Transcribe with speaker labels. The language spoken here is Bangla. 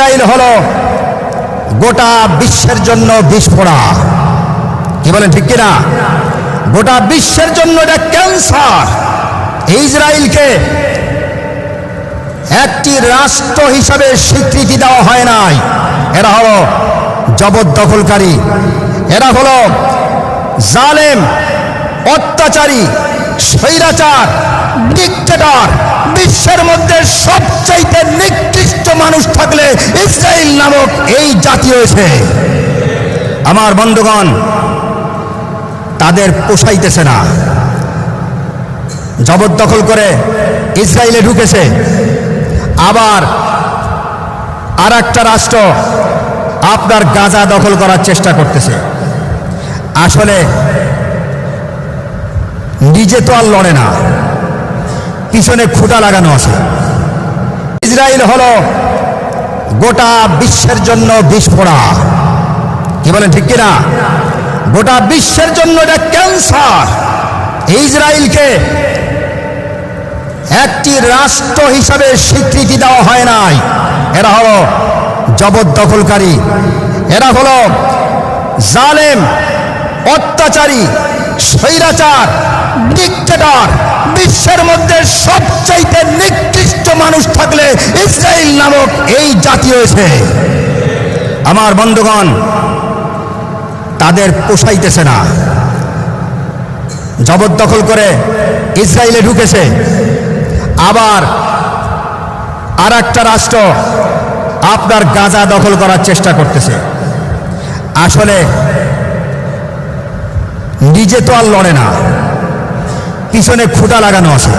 Speaker 1: ইসরায়েল হলো গোটা বিশ্বের জন্য বিস্ফোরা কি বলেন, ঠিক কিনা? গোটা বিশ্বের জন্য এটা ক্যান্সার। ইসরায়েলকে একটি রাষ্ট্র হিসাবে স্বীকৃতি দেওয়া হয় নাই। এরা হলো জবরদখলকারী এরা হলো জালেম, অত্যাচারী, স্বৈরাচার, ডিক্টেটর। মানুষ থাকলে ইসরায়েল নামক এই জাতি হয়েছে। আমার বন্ধুগণ, তাদের পোষাইতেছে না। জবরদখল করে ইসরায়েলে ঢুকেছে। আবার আর একটা রাষ্ট্র আপনার গাজা দখল করার চেষ্টা করতেছে। আসলে নিজে তো আর লড়ে না, পিছনে খুঁটা লাগানো আছে। ইসরায়েল হলো গোটা বিশ্বের জন্য বিস্ফোরা কি বলেন, ঠিক কিনা? গোটা বিশ্বের জন্য এটা ক্যান্সার। ইসরায়েলকে একটি রাষ্ট্র হিসাবে স্বীকৃতি দেওয়া হয় নাই। এরা হলো জবরদখলকারী। এরা হলো জালেম, অত্যাচারী, স্বৈরাচার, ডিক্টেটর। বিশ্বের মধ্যে সবচাইতে নিকৃষ্ট মানুষ থাকলে ইসরায়েল নামক এই জাতি হয়েছে। আমার বন্ধুগণ, তাদের পোষাইতেছে না। জবরদখল করে ইসরায়েলে ঢুকেছে। আবার আর একটা রাষ্ট্র আপনার গাজা দখল করার চেষ্টা করতেছে। আসলে নিজে তো আর লড়ে না। পিছনে খুঁটা লাগানো আছে।